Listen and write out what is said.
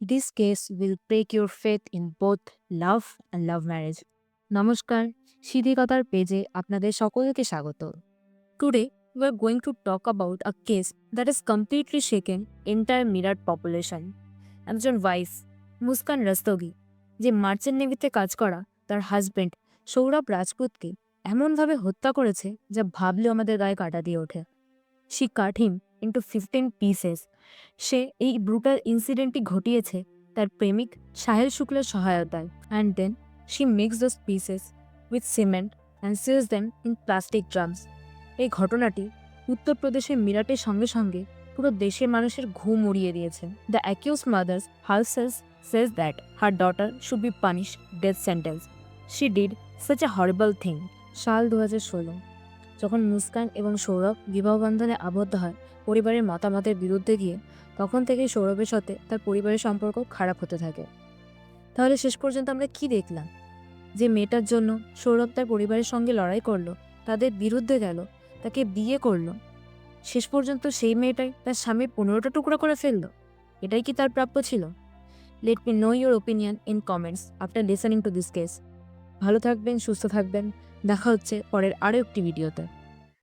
This case will break your faith in both love and love marriage. নমস্কার সিদ্ধিকতার পেজে আপনাদের সকলকে স্বাগত। Today we are going to talk about a case that has completely shaken entire Meerut population একজন wife Muskan Rastogi যে merchant নেভিতে কাজ করা, তার হাজবেন্ড সৌরভ রাজপুতকে এমনভাবে হত্যা করেছে যা ভাবলে আমাদের গায়ে কাটা দিয়ে ওঠে। She cut him into fifteen pieces সে এই ব্রুটাল ইনসিডেন্টটি ঘটিয়েছে তার প্রেমিক সাহেল শুক্লের সহায়তায়। And then she mix those pieces with cement and seals them in plastic drums এই ঘটনাটি উত্তরপ্রদেশের মিরাটের সঙ্গে সঙ্গে পুরো দেশের মানুষের ঘুম উড়িয়ে দিয়েছে। The accuse mothers houses says that her daughter should be punish death sentence she did such a horrible thing সাল দু হাজার ষোলো। যখন মুস্কান এবং সৌরভ বিবাহবন্ধনে আবদ্ধ হয় পরিবারের মতামতের বিরুদ্ধে গিয়ে, তখন থেকেই সৌরভের সাথে তার পরিবারের সম্পর্ক খারাপ হতে থাকে। তাহলে শেষ পর্যন্ত আমরা কি দেখলাম? যে মেয়েটার জন্য সৌরভ তার পরিবারের সঙ্গে লড়াই করল, তাদের বিরুদ্ধে গেল, তাকে বিয়ে করল, শেষ পর্যন্ত সেই মেয়েটাই তার স্বামীর পনেরোটা টুকরো করে ফেলল? এটাই কি তার প্রাপ্য ছিল? Let me know your opinion in comments after listening to this case ভালো থাকবেন সুস্থ থাকবেন। দেখা হচ্ছে পরের আরও একটি ভিডিওতে।